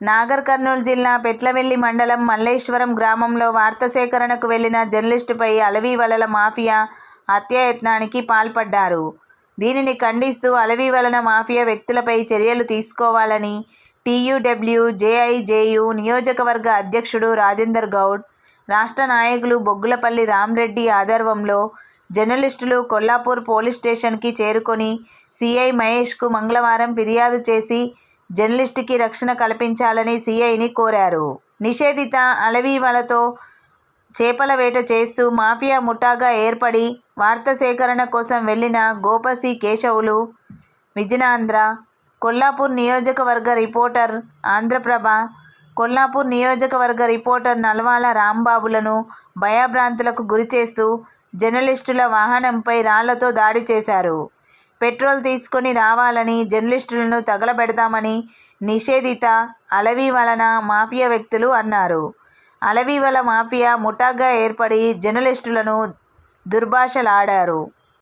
నాగర్ కర్నూలు జిల్లా పెట్లవెల్లి మండలం మల్లేశ్వరం గ్రామంలో వార్త సేకరణకు వెళ్ళిన జర్నలిస్టుపై అలవీవలల మాఫియా హత్యాయత్నానికి పాల్పడ్డారు. దీనిని ఖండిస్తూ అలవీవలన మాఫియా వ్యక్తులపై చర్యలు తీసుకోవాలని టీయూడబ్ల్యూ జేఐజేయు నియోజకవర్గ అధ్యక్షుడు రాజేందర్ గౌడ్, రాష్ట్ర నాయకులు బొగ్గులపల్లి రామ్రెడ్డి ఆధ్వర్యంలో జర్నలిస్టులు కొల్లాపూర్ పోలీస్ స్టేషన్కి చేరుకొని సిఐ మహేష్కు మంగళవారం ఫిర్యాదు చేసి జర్నలిస్టుకి రక్షణ కల్పించాలని సీఐని కోరారు. నిషేధిత అలవీవలతో చేపల వేట చేస్తూ మాఫియా ముఠాగా ఏర్పడి వార్త సేకరణ కోసం వెళ్ళిన గోపసి కేశవులు, విజనాంధ్ర, కొల్లాపూర్ నియోజకవర్గ రిపోర్టర్ ఆంధ్రప్రభ, కొల్లాపూర్ నియోజకవర్గ రిపోర్టర్ నల్వాల రాంబాబులను భయభ్రాంతులకు గురిచేస్తూ జర్నలిస్టుల వాహనంపై రాళ్ళతో దాడి చేశారు. పెట్రోల్ తీసుకొని రావాలని, జర్నలిస్టులను తగలబెడతామని నిషేధిత అలవీవలన మాఫియా వ్యక్తులు అన్నారు. అలవీవల మాఫియా ముఠాగా ఏర్పడి జర్నలిస్టులను దుర్భాషలాడారు.